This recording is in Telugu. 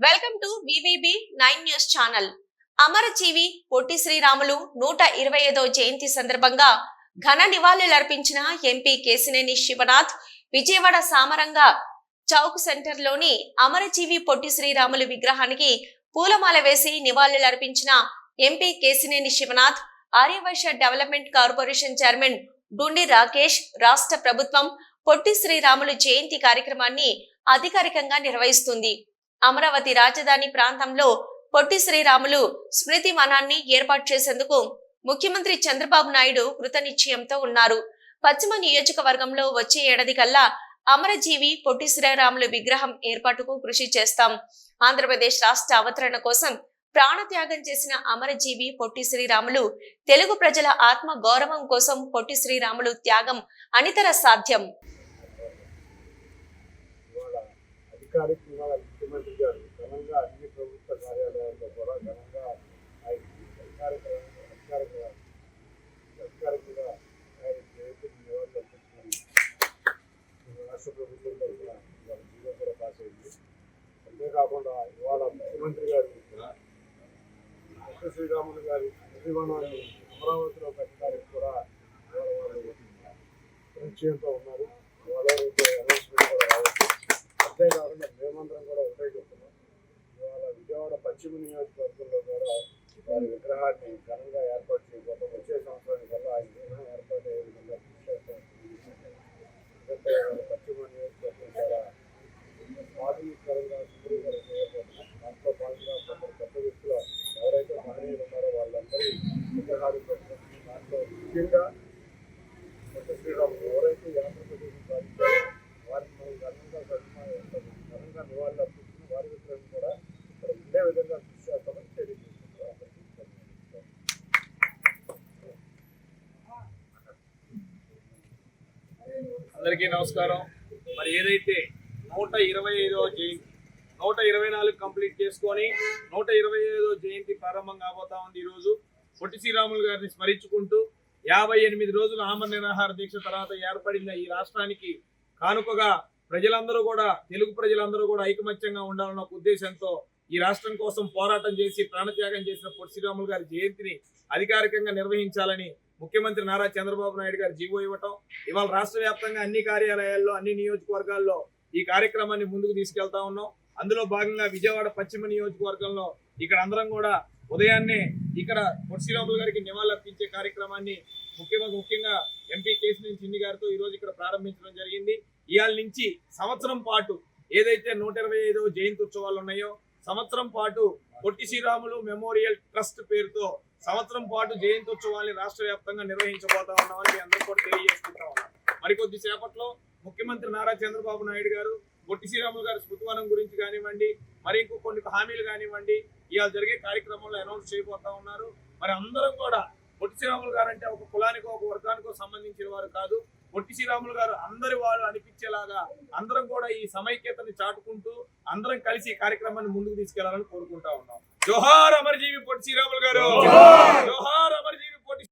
Welcome to VVB nine news channel. Amarajeevi Potti Sriramulu నూట ఇరవై ఐదో జయంతి సందర్భంగా ఘన నివాళులర్పించిన ఎంపీ కేసినేని శివనాథ్ విజయవాడ సామరంగ చౌక్ సెంటర్లోని అమరజీవి పొట్టి శ్రీరాములు విగ్రహానికి పూలమాల వేసి నివాళులర్పించిన MP Kesineni Sivanath Aryavysya development corporation chairman Dundi Rakesh రాష్ట్ర ప్రభుత్వం పొట్టి శ్రీరాములు జయంతి కార్యక్రమాన్ని అధికారికంగా నిర్వహిస్తుంది. అమరావతి రాజధాని ప్రాంతంలో పొట్టి శ్రీరాములు స్మృతి వనాన్ని ఏర్పాటు చేసేందుకు ముఖ్యమంత్రి చంద్రబాబు నాయుడు కృతనిశ్చయంతో ఉన్నారు. పశ్చిమ నియోజకవర్గంలో వచ్చే ఏడాది కల్లా అమరజీవి పొట్టి శ్రీరాములు విగ్రహం ఏర్పాటుకు కృషి చేస్తాం. ఆంధ్రప్రదేశ్ రాష్ట్ర అవతరణ కోసం ప్రాణత్యాగం చేసిన అమరజీవి పొట్టి శ్రీరాములు తెలుగు ప్రజల ఆత్మ గౌరవం కోసం పొట్టి శ్రీరాములు త్యాగం అనితర సాధ్యం ఇవాళ అధికారికంగా ముఖ్యమంత్రి గారు ఘనంగా అన్ని ప్రభుత్వ కార్యాలయాల్లో కూడా ఘనంగా ఆయన అధికారిక అధికారిక అధికారికంగా ఆయన జయంతిని నివాళులు అర్పించుకుని రాష్ట్ర ప్రభుత్వం తరఫున ఇవాళ జీవో కూడా పాస్ అయింది. అంతేకాకుండా ఇవాళ ముఖ్యమంత్రి గారు కొత్త శ్రీరాములు గారి నిర్మాణాన్ని అమరావతిలో పెట్టడానికి కూడా ఇవాళ వాళ్ళు నిశ్చయంతో ఉన్నారు ఇవాళ రేపు అనౌన్స్మెంట్ కూడా రావచ్చు అంతేకాకుండా మేమందరం కూడా ఒకటే చెప్తున్నాం ఇవాళ విజయవాడ పశ్చిమ నియోజకవర్గంలో కూడా వారి విగ్రహాన్ని ఘనంగా ఏర్పాటు చేయబోతాం వచ్చే సంవత్సరానికల్లా ఆ విగ్రహం ఏర్పాటు అయ్యే విధంగా కృషి చేస్తాం. పశ్చిమ నియోజకవర్గం చాలా ఆధునికరంగా సుందరీకరణ చేయబోతున్నాం. దాంట్లో భాగంగా కొందరు కొత్త వ్యక్తులు ఎవరైతే మహనీయులు ఉన్నారో వాళ్ళందరి విగ్రహాలు పెట్టడం దాంట్లో ముఖ్యంగా కొత్త శ్రీరాములు ఎవరైతే ఈ ఆంధ్రప్రదేశ్ సాధించారో వారిని మనం ఘనంగా సన్మానిస్తాం ఘనంగా నివాళులు అర్పిస్తున్న వారి విగ్రహం కూడా ఇక్కడ ఉండే విధంగా కృషి చేస్తామని తెలియజేస్తున్నాం అందరికీ ధన్యవాదాలు. అందరికీ నమస్కారం. మరి ఏదైతే నూట ఇరవై ఐదవ జయంతి నూట ఇరవై నాలుగు కంప్లీట్ చేసుకొని నూట ఇరవై ఐదవ జయంతి ప్రారంభం కాబోతా ఉంది ఈరోజు. పొట్టి శ్రీరాములు గారిని స్మరించుకుంటూ యాభై ఎనిమిది రోజుల ఆమర నిరాహార దీక్ష తర్వాత ఏర్పడిన ఈ రాష్ట్రానికి. కానుకగా ప్రజలందరూ కూడా తెలుగు ప్రజలందరూ కూడా ఐకమత్యంగా ఉండాలన్న ఒక ఉద్దేశంతో ఈ రాష్ట్రం కోసం పోరాటం చేసి ప్రాణత్యాగం చేసిన పొట్టి శ్రీరాములు గారి జయంతిని అధికారికంగా నిర్వహించాలని ముఖ్యమంత్రి నారా చంద్రబాబు నాయుడు గారు జీవో ఇవ్వటం ఇవాళ రాష్ట్ర వ్యాప్తంగా అన్ని కార్యాలయాల్లో అన్ని నియోజకవర్గాల్లో ఈ కార్యక్రమాన్ని ముందుకు తీసుకెళ్తా ఉన్నాం. అందులో భాగంగా విజయవాడ పశ్చిమ నియోజకవర్గంలో ఇక్కడ అందరం కూడా ఉదయాన్నే ఇక్కడ పొట్టిశ్రీరాములు గారికి నివాళులర్పించే కార్యక్రమాన్ని ముఖ్యంగా ముఖ్యంగా ఎంపీ కేసీ చిన్ని గారితో ఈరోజు ఇక్కడ ప్రారంభించడం జరిగింది. ఇవాళ నుంచి సంవత్సరం పాటు ఏదైతే నూట ఇరవై ఐదవ జయంతి ఉత్సవాలు ఉన్నాయో సంవత్సరం పాటు పొట్టి శ్రీరాములు మెమోరియల్ ట్రస్ట్ పేరుతో సంవత్సరం పాటు జయంతి ఉత్సవాన్ని రాష్ట్ర వ్యాప్తంగా నిర్వహించబోతా ఉన్నామని అందరూ కూడా తెలియజేసుకుంటా ఉన్నాం. మరికొద్ది సేపట్లో ముఖ్యమంత్రి నారా చంద్రబాబు నాయుడు గారు పొట్టి శ్రీరాములు గారి స్మృతివనం గురించి కానివ్వండి మరి ఇంకో కొన్ని హామీలు కానివ్వండి ఇవాళ జరిగే కార్యక్రమంలో అనౌన్స్ చేయబోతా ఉన్నారు. మరి అందరం కూడా పొట్టి శ్రీరాములు గారు అంటే ఒక కులానికో ఒక వర్గానికో సంబంధించిన వారు కాదు. పొట్టి శ్రీరాములు గారు అందరి వాళ్ళు అనిపించేలాగా అందరం కూడా ఈ సమైక్యతని చాటుకుంటూ అందరం కలిసి ఈ కార్యక్రమాన్ని ముందుకు తీసుకెళ్ళాలని కోరుకుంటా ఉన్నాం. జోహార్ అమర్జీవి పొట్టి శ్రీరాములు గారు. జోహార్! అమర్జీవి